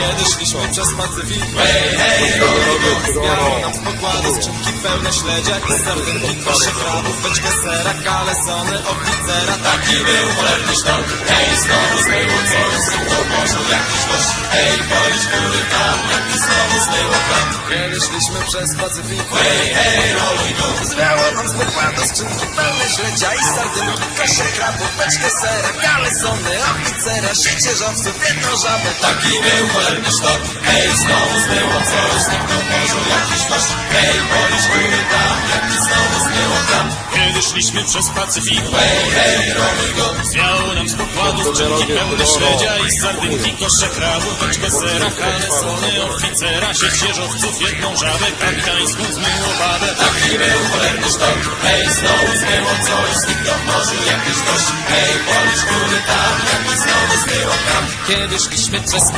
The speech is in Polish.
Kiedy szliśmy przez Pacyfik. Nam z pokładu skrzynki pełne śledzia i sardynki Kosze krabów, beczkę sera, kalesony, oficera. Taki był cholerny sztorm Hej, znowu zmyło coś Znikło morzu jakiś gość. Hej, polić góry tam Jaki znowu zmyło kram Kiedy szliśmy przez Pacyfik Hej, hej, roluj dół Pokładu skrzynki pełne śledzia i sardynki Kosze krabów, beczkę sera, kalesony, oficera Szycie żowców, jedną żabę. Taki był cholerny sztorm Hej, znowu zmyło coś. W morzu jakiś gość Hej, polić góry tam. Jaki znowu zmyło kram Kiedy szliśmy przez Pacyfik. Hej, hej, roluj go. Zwiało nam pełne śledzia i sardynki Kosze krabów, beczkę sera, kalesony, oficera Sieć jeżowców, jedną żabę kapitańską zmyło babę Taki był cholerny sztorm Hej, znowu zmyło coś. Zniknął morzu jakiś gość Hej, polić góry tam Jaki znowu zmyło kram Kiedy szliśmy przez